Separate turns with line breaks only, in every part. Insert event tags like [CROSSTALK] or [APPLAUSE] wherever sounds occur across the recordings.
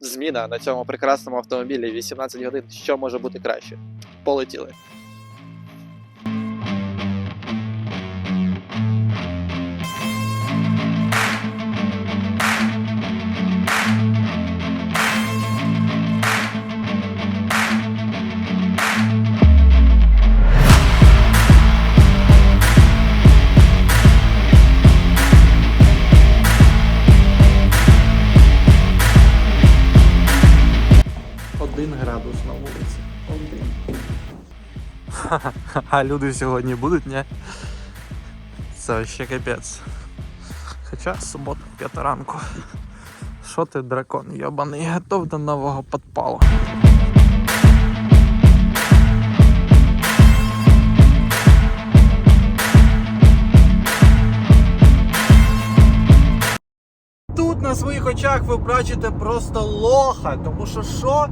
зміна на цьому прекрасному автомобілі 18 годин. Що може бути краще? Полетіли. [LAUGHS] А люди сьогодні будуть, ні? Це ще капець. Хоча субота, п'ята ранку. Що ти, дракон, йобаний, готов до нового підпалу. Тут на своїх очах ви бачите просто лоха, тому що що?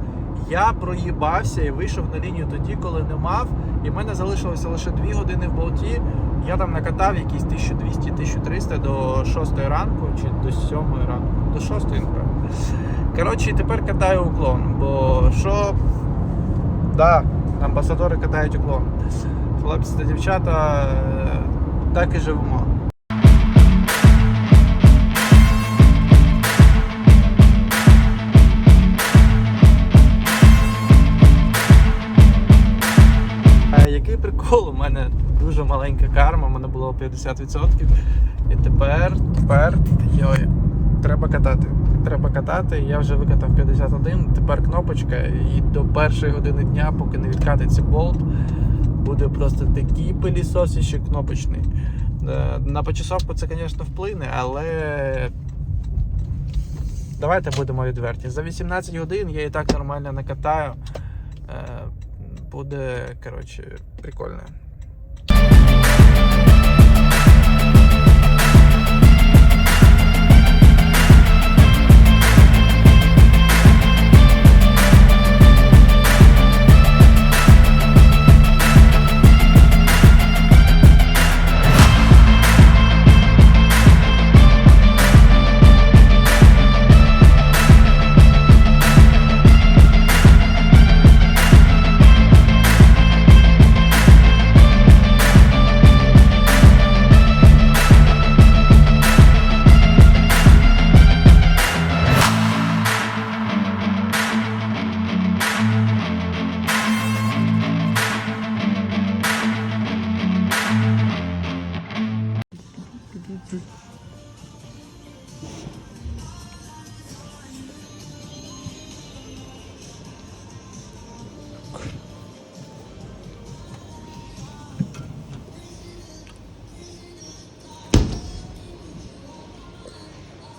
Я проїбався і вийшов на лінію тоді, коли не мав, і в мене залишилося лише 2 години в болті. Я там накатав якісь 1200-1300 до 6 ранку чи до 7 ранку. До 6, напевно. Коротше, тепер катаю уклон, бо що. Да, амбасадори катають уклон. Хлопці та дівчата е, так і живемо. Маленька карма, у мене було 50%. І тепер, тепер, йой, треба катати. Треба катати. Я вже викатав 51, тепер кнопочка, і до першої години дня, поки не відкатиться болт, буде просто такий пилісосище кнопочний. Е, На почасовку це, звісно, вплине, але давайте будемо відверті. За 18 годин я і так нормально накатаю. Е, Буде, коротше, прикольно.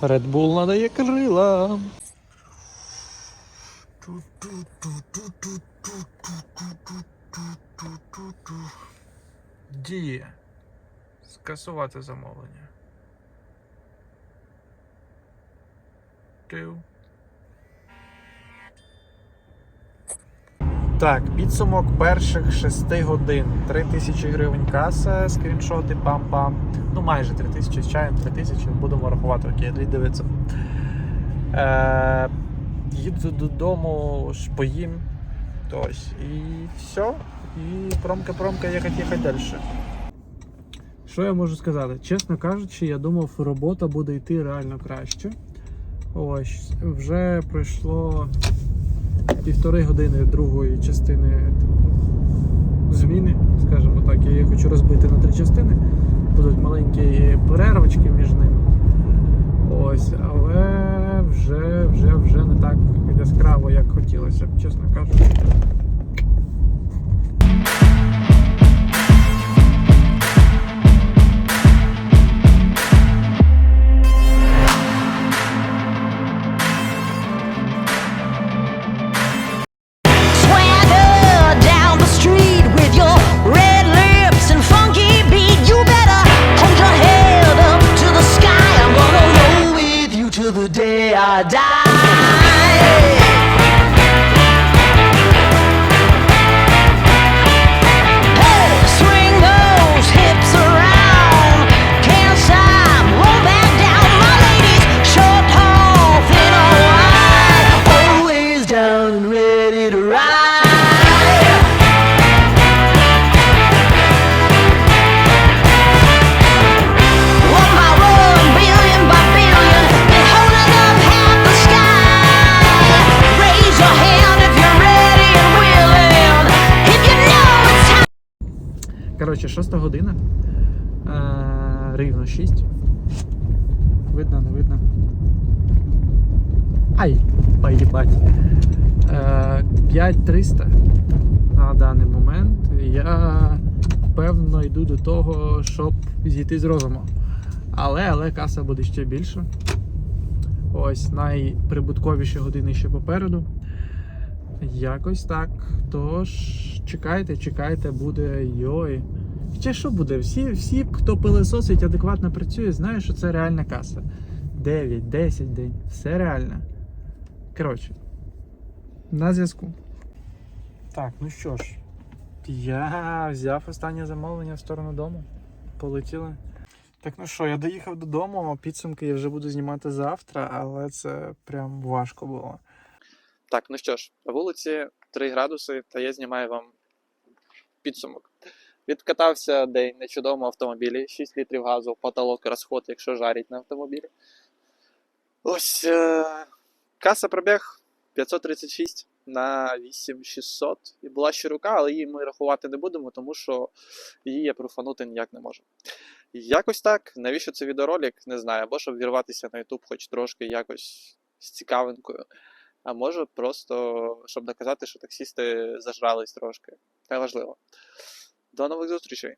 Red Bull надає крила. Діє. Скасувати замовлення. Тив. Так, підсумок перших 6 годин. 3 тисячі гривень каса, скріншоти, пам-пам. Ну, майже 3 тисячі з чаєм, 3 тисячі. Будемо рахувати, окей, 2900. Е, їду додому, поїм. Ось. І все. І промка-промка, їхати, їхати далі. Що я можу сказати? Чесно кажучи, я думав, робота буде йти реально краще. Ось, вже пройшло півтори години другої частини зміни, скажімо так. Я її хочу розбити на три частини. Будуть маленькі перервочки між ними. Ось, але вже, вже, вже не так яскраво, як хотілося б, чесно кажучи.
Die.
Коротше, 6 година. Е, рівно 6. Видно, не видно. Ай, поїбать. Е, 5300 на даний момент. Я певно йду до того, щоб зійти з розуму. Але, але каса буде ще більше. Ось найприбутковіші години ще попереду. Якось так. Тож чекайте, чекайте, буде йой. Хоча що буде? Всі, всі, хто пилесосить, адекватно працює, знають, що це реальна каса. 9, 10 день. Все реально. Коротше, на зв'язку. Так, ну що ж, я взяв останнє замовлення в сторону дому. Полетіли. Так, ну що, я доїхав додому, підсумки я вже буду знімати завтра, але це прям важко було.
Так, ну що ж, на вулиці 3 градуси, та я знімаю вам підсумок. Відкатався день на чудовому автомобілі, 6 літрів газу, потолок, розход, якщо жарить на автомобілі. Ось е- каса пробіг 536 на 8600. І була ще рука, але її ми рахувати не будемо, тому що її я профанути ніяк не можу. Якось так. Навіщо це відеоролик? Не знаю. Або щоб вірватися на YouTube хоч трошки якось з цікавинкою. А може просто, щоб доказати, що таксісти зажрались трошки. Неважливо. До нових зустрічей!